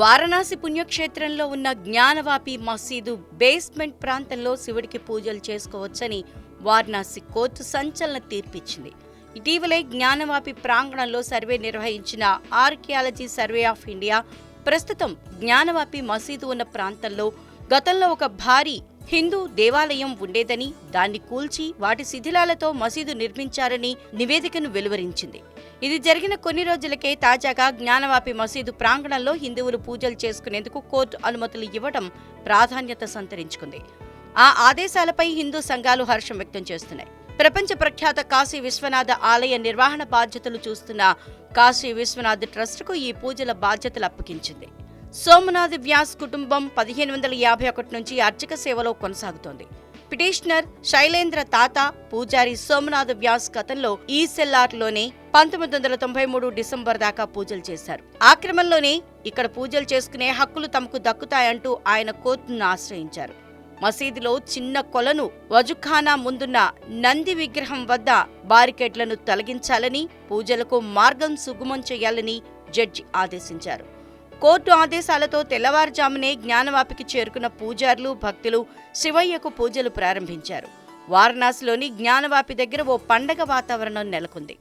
వారణాసి పుణ్యక్షేత్రంలో ఉన్న జ్ఞానవాపి మసీదు బేస్మెంట్ ప్రాంతంలో శివుడికి పూజలు చేసుకోవచ్చని వారణాసి కోర్టు సంచలన తీర్పిచ్చింది. ఇటీవలే జ్ఞానవాపి ప్రాంగణంలో సర్వే నిర్వహించిన ఆర్కియాలజీ సర్వే ఆఫ్ ఇండియా ప్రస్తుతం జ్ఞానవాపి మసీదు ఉన్న ప్రాంతంలో గతంలో ఒక భారీ హిందూ దేవాలయం ఉండేదని దాన్ని కూల్చి వాటి శిథిలాలతో మసీదు నిర్మించారని నివేదికను వెలువరించింది. ఇది జరిగిన కొన్ని రోజులకే తాజాగా జ్ఞానవాపి మసీదు ప్రాంగణంలో హిందువులు పూజలు చేసుకునేందుకు కోర్టు అనుమతులు ఇవ్వడం ప్రాధాన్యత సంతరించుకుంది. ఆ ఆదేశాలపై హిందూ సంఘాలు హర్షం వ్యక్తం చేస్తున్నాయి. ప్రపంచ ప్రఖ్యాత కాశీ విశ్వనాథ ఆలయ నిర్వహణ బాధ్యతలు చూస్తున్న కాశీ విశ్వనాథ్ ట్రస్టుకు ఈ పూజల బాధ్యతలు అప్పగించింది. సోమనాథ్ వ్యాస్ కుటుంబం పదిహేను వందల యాభై ఒకటి నుంచి అర్చక సేవలో కొనసాగుతోంది. పిటిషనర్ శైలేంద్ర తాత పూజారి సోమనాథ్ వ్యాస్ గతంలో ఈ సెల్లార్లోనే పంతొమ్మిది వందల తొంభై మూడు డిసెంబర్ దాకా పూజలు చేశారు. ఆ క్రమంలోనే ఇక్కడ పూజలు చేసుకునే హక్కులు తమకు దక్కుతాయంటూ ఆయన కోర్టును ఆశ్రయించారు. మసీదులో చిన్న కొలను వజుఖానా ముందున్న నంది విగ్రహం వద్ద బారికేడ్లను తొలగించాలని పూజలకు మార్గం సుగమం చేయాలని జడ్జి ఆదేశించారు. కోర్టు ఆదేశాలతో తెల్లవారుజామునే జ్ఞానవాపికి చేరుకున్న పూజారులు భక్తులు శివయ్యకు పూజలు ప్రారంభించారు. వారణాసిలోని జ్ఞానవాపి దగ్గర ఓ పండగ వాతావరణం నెలకొంది.